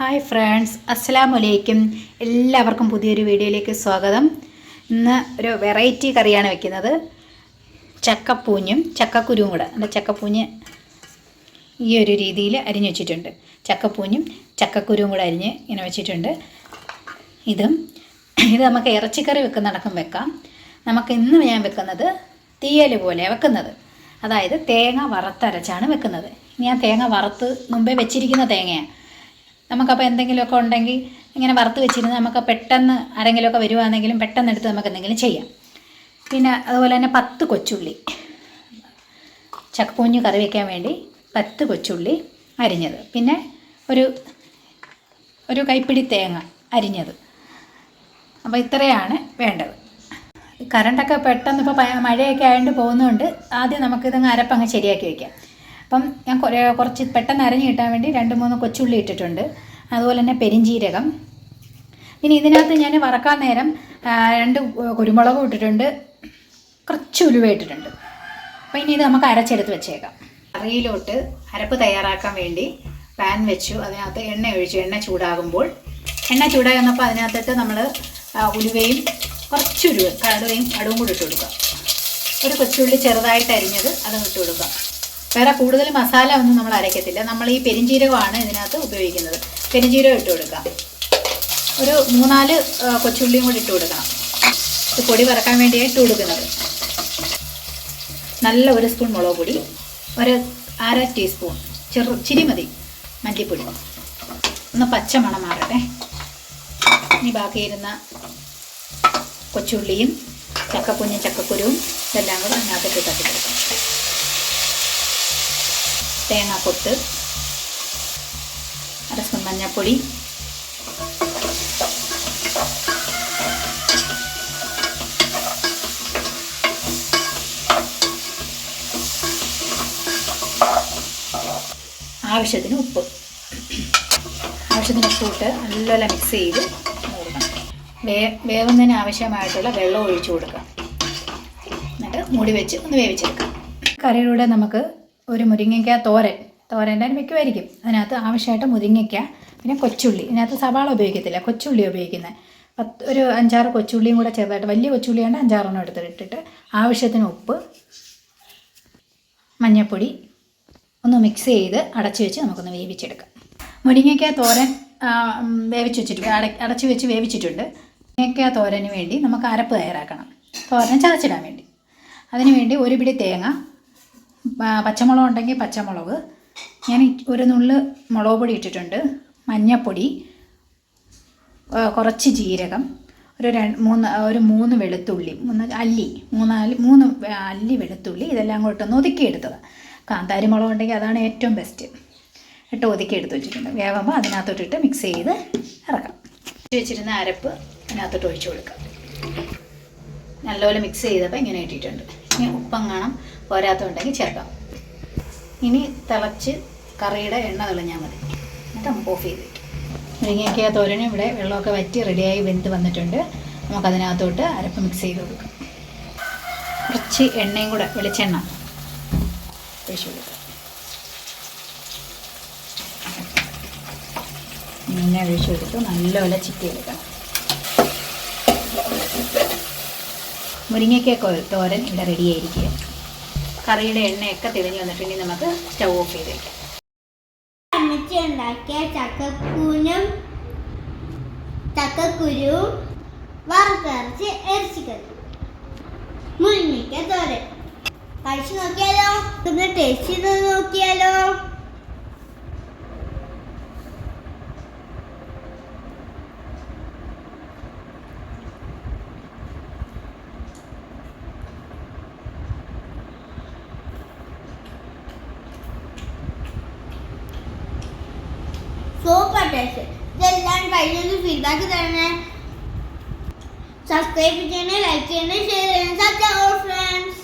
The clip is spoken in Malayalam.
ഹായ് ഫ്രണ്ട്സ് അസ്സാം വലൈക്കും എല്ലാവർക്കും പുതിയൊരു വീഡിയോയിലേക്ക് സ്വാഗതം. ഇന്ന് ഒരു വെറൈറ്റി കറിയാണ് വെക്കുന്നത്. ചക്കപ്പൂഞ്ഞും ചക്കക്കുരുവും കൂടെ. എന്റെ ചക്കപ്പൂഞ്ഞ് ഈ ഒരു രീതിയിൽ അരിഞ്ഞു വെച്ചിട്ടുണ്ട്. ചക്കപ്പൂഞ്ഞും ചക്കക്കുരുവും കൂടെ അരിഞ്ഞ് ഇങ്ങനെ വെച്ചിട്ടുണ്ട്. ഇതും ഇത് നമുക്ക് ഇറച്ചിക്കറി വെക്കുന്നടക്കം വെക്കാം. നമുക്ക് ഇന്ന് ഞാൻ വെക്കുന്നത് തീയൽ പോലെ വെക്കുന്നത്. അതായത് തേങ്ങ വറുത്തരച്ചാണ് വെക്കുന്നത്. ഞാൻ തേങ്ങ വറുത്ത് മുമ്പേ വെച്ചിരിക്കുന്ന തേങ്ങയാണ്. നമുക്കപ്പോൾ എന്തെങ്കിലുമൊക്കെ ഉണ്ടെങ്കിൽ ഇങ്ങനെ വറുത്ത് വെച്ചിരുന്ന് നമുക്ക് പെട്ടെന്ന് ആരെങ്കിലുമൊക്കെ വരുവാണെങ്കിലും പെട്ടെന്ന് എടുത്ത് നമുക്ക് എന്തെങ്കിലും ചെയ്യാം. പിന്നെ അതുപോലെ തന്നെ പത്ത് കൊച്ചുള്ളി. ചക്കപ്പൂഞ്ഞ് കറി വയ്ക്കാൻ വേണ്ടി പത്ത് കൊച്ചുള്ളി അരിഞ്ഞത്. പിന്നെ ഒരു ഒരു കൈപ്പിടി തേങ്ങ അരിഞ്ഞത്. അപ്പോൾ ഇത്രയാണ് വേണ്ടത്. കറണ്ടൊക്കെ പെട്ടെന്ന് ഇപ്പോൾ മഴയൊക്കെ ആയതുകൊണ്ട് പോകുന്നതുകൊണ്ട് ആദ്യം നമുക്കിതങ്ങ് അരപ്പങ്ങ് ശരിയാക്കി വയ്ക്കാം അപ്പം ഞാൻ കുറച്ച് പെട്ടെന്ന് അരഞ്ഞ് കിട്ടാൻ വേണ്ടി രണ്ട് മൂന്ന് കൊച്ചുള്ളി ഇട്ടിട്ടുണ്ട്. അതുപോലെ തന്നെ പെരിഞ്ചീരകം. പിന്നെ ഇതിനകത്ത് ഞാൻ വറക്കാൻ നേരം രണ്ട് കുരുമുളകും ഇട്ടിട്ടുണ്ട്. കുറച്ച് ഉലുവ ഇട്ടിട്ടുണ്ട്. അപ്പോൾ ഇനി ഇത് നമുക്ക് അരച്ചെടുത്ത് വെച്ചേക്കാം. കറിയിലോട്ട് അരപ്പ് തയ്യാറാക്കാൻ വേണ്ടി പാൻ വെച്ചു. അതിനകത്ത് എണ്ണ ഒഴിച്ചു എണ്ണ ചൂടാകുമ്പോൾ എണ്ണ ചൂടായി വന്നപ്പോൾ അതിനകത്തിട്ട് നമ്മൾ ഉലുവയും കുറച്ച് ഉലുവ കടുവയും കടുവും കൂടി ഇട്ട് കൊടുക്കുക. ഒരു കൊച്ചുള്ളി ചെറുതായിട്ട് അരിഞ്ഞത് അതും ഇട്ട് കൊടുക്കുക. വേറെ കൂടുതൽ മസാല ഒന്നും നമ്മൾ അരയ്ക്കത്തില്ല. നമ്മൾ ഈ പെരിഞ്ചീരകമാണ് ഇതിനകത്ത് ഉപയോഗിക്കുന്നത്. പെരിഞ്ചീരകം ഇട്ട് കൊടുക്കാം. ഒരു മൂന്നാൽ കൊച്ചുള്ളിയും കൂടി ഇട്ട് കൊടുക്കണം. ഇത് പൊടി വറക്കാൻ വേണ്ടിയാണ് ഇട്ട് കൊടുക്കുന്നത്. നല്ല ഒരു സ്പൂൺ മുളക് പൊടി ഒരു അര ടീസ്പൂൺ ചെറു ചിരി മതി മല്ലിപ്പൊടി. ഒന്ന് പച്ച മണം മാറട്ടെ. ഇനി ബാക്കിയിരുന്ന കൊച്ചുള്ളിയും ചക്കക്കുഞ്ഞും ചക്കക്കുരുവും ഇതെല്ലാം കൂടെ അതിനകത്തേക്ക് തട്ടിക്കൊടുക്കാം. തേങ്ങാക്കൊത്ത് അര സ്പൂൺ മഞ്ഞൾപ്പൊടി ആവശ്യത്തിന് ഉപ്പ്. ആവശ്യത്തിന് ഉപ്പ് ഇട്ട് നല്ലപോലെ മിക്സ് ചെയ്ത് മൂടണം. വേ വേവുന്നതിന് ആവശ്യമായിട്ടുള്ള വെള്ളം ഒഴിച്ചു കൊടുക്കുക. എന്നിട്ട് മൂടി വെച്ച് ഒന്ന് വേവിച്ചെടുക്കാം. കറിയിലൂടെ നമുക്ക് ഒരു മുരിങ്ങയ്ക്ക തോരൻ. തോരന്റെ മിക്കുമായിരിക്കും അതിനകത്ത് ആവശ്യമായിട്ട് മുരിങ്ങയ്ക്ക പിന്നെ കൊച്ചുള്ളി. ഇതിനകത്ത് സവാള ഉപയോഗിക്കത്തില്ല. കൊച്ചുള്ളി ഉപയോഗിക്കുന്നത് പത്ത് ഒരു അഞ്ചാറ് കൊച്ചുള്ളിയും കൂടെ ചെറുതായിട്ട് വലിയ കൊച്ചുള്ളിയാണ് അഞ്ചാറെണ്ണം എടുത്തിട്ടിട്ട് ആവശ്യത്തിന് ഉപ്പ് മഞ്ഞൾപ്പൊടി ഒന്ന് മിക്സ് ചെയ്ത് അടച്ചു വെച്ച് നമുക്കൊന്ന് വേവിച്ചെടുക്കാം. മുരിങ്ങയ്ക്ക തോരൻ വേവിച്ച് വെച്ചിട്ടുണ്ട്. അട അടച്ചു വെച്ച് വേവിച്ചിട്ടുണ്ട്. മുരിങ്ങയ്ക്ക തോരന് വേണ്ടി നമുക്ക് അരപ്പ് തയ്യാറാക്കണം. തോരൻ ചതച്ചിടാൻ വേണ്ടി. അതിനുവേണ്ടി ഒരു പിടി തേങ്ങ പച്ചമുളക് ഉണ്ടെങ്കിൽ പച്ചമുളക്. ഞാൻ ഒരു നുള്ള് മുളക് പൊടി ഇട്ടിട്ടുണ്ട്. മഞ്ഞപ്പൊടി കുറച്ച് ജീരകം ഒരു രണ്ട് മൂന്ന് ഒരു മൂന്ന് വെളുത്തുള്ളി മൂന്ന് അല്ലി മൂന്നാൽ മൂന്ന് അല്ലി വെളുത്തുള്ളി ഇതെല്ലാം കൂടെ ഇട്ടൊന്ന് ഒതുക്കിയെടുത്തത്. കാന്താരി മുളക് ഉണ്ടെങ്കിൽ അതാണ് ഏറ്റവും ബെസ്റ്റ് ഇട്ട് ഒതുക്കി എടുത്ത് വെച്ചിട്ടുണ്ട്. വേവുമ്പോൾ അതിനകത്തോട്ടിട്ട് മിക്സ് ചെയ്ത് ഇറക്കാം. വെച്ചിരുന്ന അരപ്പ് അതിനകത്തോട്ട് ഒഴിച്ചു കൊടുക്കാം. നല്ലപോലെ മിക്സ് ചെയ്തപ്പോൾ ഇങ്ങനെ ഇട്ടിട്ടുണ്ട്. ഇനി ഉപ്പങ്ങാണം പോരാത്തുണ്ടെങ്കിൽ ചേർക്കാം. ഇനി തിളച്ച് കറിയുടെ എണ്ണ തെളിഞ്ഞാൽ മതി. എന്നിട്ട് നമുക്ക് ഓഫ് ചെയ്ത് വയ്ക്കാം മുരിങ്ങയ്ക്ക തോരന് ഇവിടെ വെള്ളമൊക്കെ വറ്റി റെഡിയായി വെന്ത് വന്നിട്ടുണ്ട്. നമുക്കതിനകത്തോട്ട് അരപ്പ് മിക്സ് ചെയ്ത് കൊടുക്കാം. കുറച്ച് എണ്ണയും കൂടെ വെളിച്ചെണ്ണ. ഒഴിച്ചു കൊടുക്കാം. ഇങ്ങനെ ഒഴിച്ചു കൊടുത്ത് നല്ലപോലെ ചിറ്റി എടുക്കണം മുരിങ്ങയ്ക്ക കൊ- തോരൻ ഇവിടെ റെഡിയായിരിക്കുക കറിയുടെ എണ്ണയൊക്കെ തെളിഞ്ഞ് വന്നിട്ടുണ്ടെങ്കിൽ നമുക്ക് സ്റ്റൗ ഓഫ് ചെയ്ത് വയ്ക്കാം അമ്മച്ചി ഉണ്ടാക്കിയ ചക്കക്കൂനും ചക്കക്കുരുവും വറുത്തരച്ച് ഇറച്ചിക്കറി മുരിങ്ങയ്ക്ക തോരൻ. കഴിച്ചു നോക്കിയാലോ? ടേസ്റ്റ് ചെയ്ത് നോക്കിയാലോ? पैसे। जल्द एंड फाइनली फीडबैक करना है। सब्सक्राइब करना लाइक करना शेयर करना सबसे और फ्रेंड्स